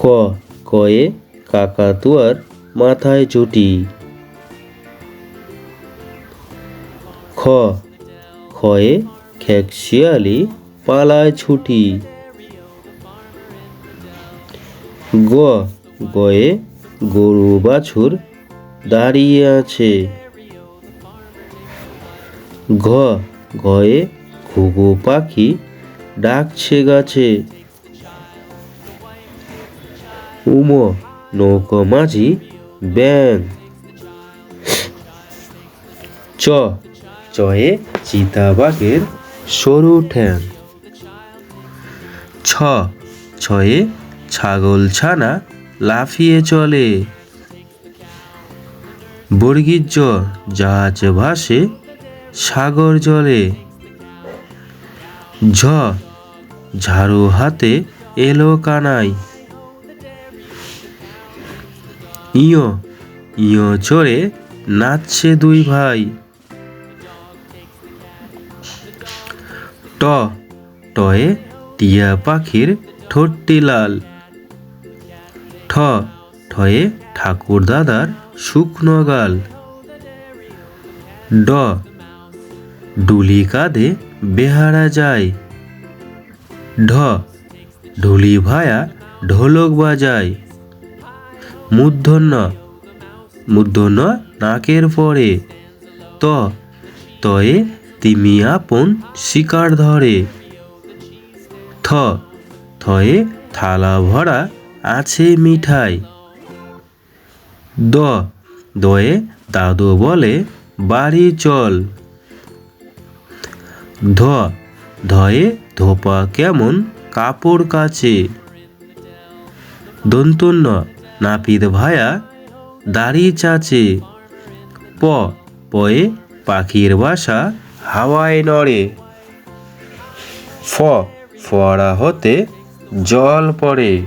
ক, কয়ে কাকাতুয়ার মাথায় চুটি। খ, খয়ে খেকশিয়ালি পালায় ছুটি। গ, গয়ে গরু বাছুর দাঁড়িয়ে আছে। ঘ, ঘয়ে ঘুঘু পাখি ডাকছে গাছে। উম, নৌকো, মাঝি, ব্যাং। চ, চয়ে চিতাবাঘের সরু ঠ্যাং। ছ, ছয়ে ছাগল ছানা লাফিয়ে চলে। বর্গীর জাহাজ ভাসে সাগর জলে। ঝ, ঝাড়ু হাতে এলো কানাই। ইয় ইয় চড়ে নাচছে দুই ভাই। ট, টয়ে টিয়া পাখির ঠোঁটটি লাল। ঠ, ঠয়ে ঠাকুর দাদার শুকনো গাল। ড, ডুলি কাঁধে বেহারা যায়। ঢ, ঢুলি ভায়া ঢোলক বাজায়। মূর্ধন্য মূর্ধন্য নাকের পরে। ত, তয়ে তিমি আপন শিকার ধরে। থ, থয়ে থালা ভরা আছে মিঠাই। দ, দয়ে দাদু বলে, বাড়ি চল। ধ, ধয়ে ধোপা কেমন কাপড় কাচে। দন্তন্য নাপিত ভায়া দাড়ি চাচে, প, পয়ে পাখির বাসা হাওয়ায় নড়ে। ফ, ফোয়ারা হতে জল পড়ে।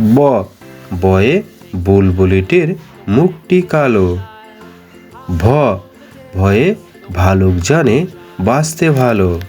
ব, বয়ে বুলবুলিটির মুখটি কালো। ভ, ভয়ে ভালুক জানে বাঁচতে ভালো।